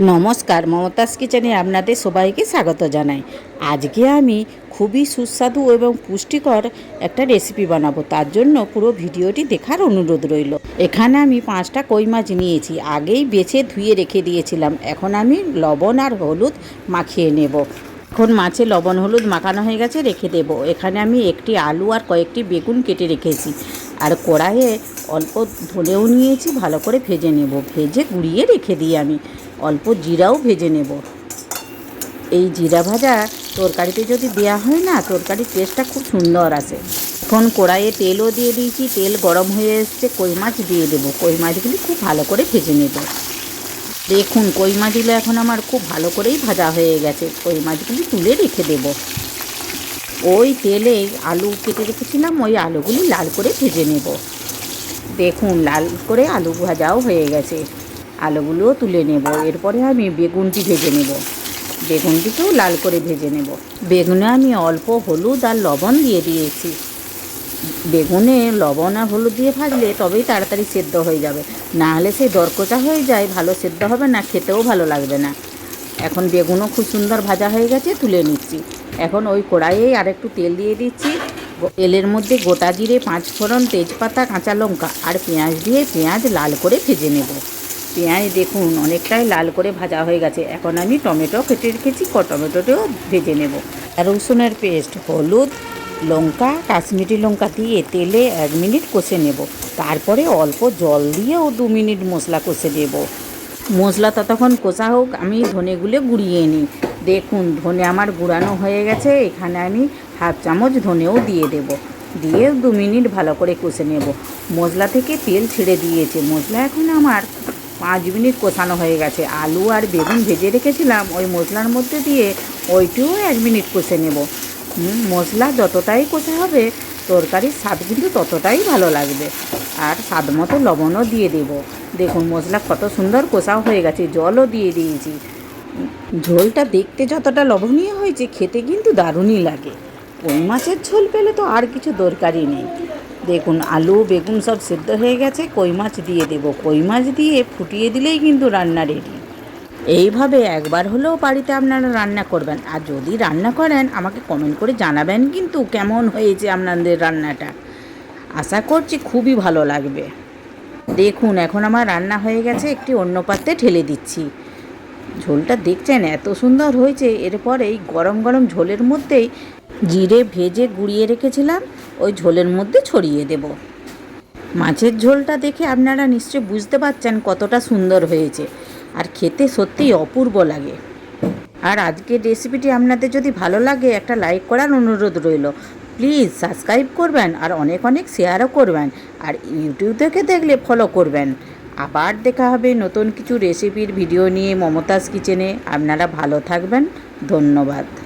নমস্কার, মমতাজ কিচেনে আপনাদের সবাইকে স্বাগত জানাই। আজকে আমি খুবই সুস্বাদু এবং পুষ্টিকর একটা রেসিপি বানাবো। তার জন্য পুরো ভিডিওটি দেখার অনুরোধ রইল। এখানে আমি পাঁচটা কই মাছ নিয়েছি। আগেই বেছে ধুয়ে রেখে দিয়েছিলাম। এখন আমি লবণ আর হলুদ মাখিয়ে নেব। এখন মাছে লবণ হলুদ মাখানো হয়ে গেছে, রেখে দেব। এখানে আমি একটি আলু আর কয়েকটি বেগুন কেটে রেখেছি। আর কড়াইয়ে অল্প ধনেও নিয়েছি, ভালো করে ভেজে নেব। ভেজে গুঁড়িয়ে রেখে দিই আমি। অল্প জিরাও ভেজে নেব। এই জিরা ভাজা তরকারিতে যদি দেওয়া হয় না, তরকারির টেস্টটা খুব সুন্দর আসে। এখন কড়াইয়ে তেলও দিয়ে দিয়েছি, তেল গরম হয়ে এসছে, কই মাছ দিয়ে দেবো। কই মাছগুলি খুব ভালো করে ভেজে নেব। দেখুন, কই মাছগুলো এখন আমার খুব ভালো করেই ভাজা হয়ে গেছে। কই মাছগুলি তুলে রেখে দেব। ওই তেলে আলু কেটে রেখেছিলাম, ওই আলুগুলি লাল করে ভেজে নেব। দেখুন, লাল করে আলু ভাজাও হয়ে গেছে। আলুগুলোও তুলে নেব। এরপরে আমি বেগুনটি ভেজে নেব। বেগুনটিকেও লাল করে ভেজে নেব। বেগুনে আমি অল্প হলুদ আর লবণ দিয়ে দিয়েছি। বেগুনে লবণ আর হলুদ দিয়ে ভাজলে তবেই তাড়াতাড়ি সেদ্ধ হয়ে যাবে। না হলে সেই দরকচা হয়ে যায়, ভালো সেদ্ধ হবে না, খেতেও ভালো লাগবে না। এখন বেগুনও খুব সুন্দর ভাজা হয়ে গেছে, তুলে নিচ্ছি। এখন ওই কড়াইয়েই আর একটু তেল দিয়ে দিচ্ছি। তেলের মধ্যে গোটা জিরে পাঁচ ফোড়ন তেজপাতা, কাঁচা লঙ্কা আর পেঁয়াজ দিয়ে পেঁয়াজ লাল করে ভেজে নেব। পেঁয়াজ দেখুন, অনেকটাই লাল করে ভাজা হয়ে গেছে। এখন আমি টমেটো কেটে রেখেছি টমেটোটাও ভেজে নেব। রসুনের পেস্ট, হলুদ, লঙ্কা, কাশ্মীরি লঙ্কা দিয়ে তেলে এক মিনিট কষে নেব। তারপরে অল্প জল দিয়েও দু মিনিট মশলা কষে নেব মশলা ততক্ষণ কষা হোক, আমি ধনেগুলো গুঁড়িয়ে নিই। দেখুন, ধনে আমার গুঁড়ানো হয়ে গেছে, এখানে আমি হাফ চামচ ধনেও দিয়ে দেব। দিয়ে দু মিনিট ভালো করে কষে নেব। মশলা থেকে তেল ছেড়ে দিয়েছে, মশলা এখন আমার। পাঁচ মিনিট কষানো হয়ে গেছে। আলু আর বেগুন ভেজে রেখেছিলাম, ওই মশলার মধ্যে দিয়ে ওইটিও এক মিনিট কষে নেব। মশলা যতটাই কষা হবে, তরকারির স্বাদ কিন্তু ততটাই ভালো লাগবে। আর স্বাদ মতো লবণও দিয়ে দেব। দেখুন মশলা কত সুন্দর কষাও হয়ে গেছে, জলও দিয়ে দিয়েছি। ঝোলটা দেখতে যতটা লবণীয় হয়েছে, খেতে কিন্তু দারুণই লাগে। কই মাছের ঝোল পেলে তো আর কিছু দরকারই নেই। দেখুন, আলু, বেগুন সব সেদ্ধ হয়ে গেছে, কই মাছ দিয়ে দেব? কই মাছ দিয়ে ফুটিয়ে দিলেই কিন্তু রান্না রেডি এইভাবে একবার হলেও বাড়িতে আপনারা রান্না করবেন। আর যদি রান্না করেন, আমাকে কমেন্ট করে জানাবেন কিন্তু কেমন হয়েছে আপনাদের রান্নাটা। আশা করছি খুবই ভালো লাগবে। দেখুন, এখন আমার রান্না হয়ে গেছে, একটি অন্য পাত্রে ঠেলে দিচ্ছি। ঝোলটা দেখছেন, এত সুন্দর হয়েছে। এরপর এই গরম গরম ঝোলের মধ্যেই জিরে ভেজে গুঁড়িয়ে রেখেছিলাম। ওই ঝোলের মধ্যে ছড়িয়ে দেব। মাছের ঝোলটা দেখে আপনারা নিশ্চয়ই বুঝতে পারছেন কতটা সুন্দর হয়েছে। আর খেতে সত্যিই অপূর্ব লাগে। আর আজকের রেসিপিটি আপনাদের যদি ভালো লাগে, একটা লাইক করার অনুরোধ রইল। প্লিজ সাবস্ক্রাইব করবেন আর অনেক অনেক শেয়ারও করবেন। আর ইউটিউব থেকে দেখলে ফলো করবেন। আবার দেখা হবে নতুন কিছু রেসিপির ভিডিও নিয়ে মমতাজ কিচেনে আপনারা ভালো থাকবেন। ধন্যবাদ।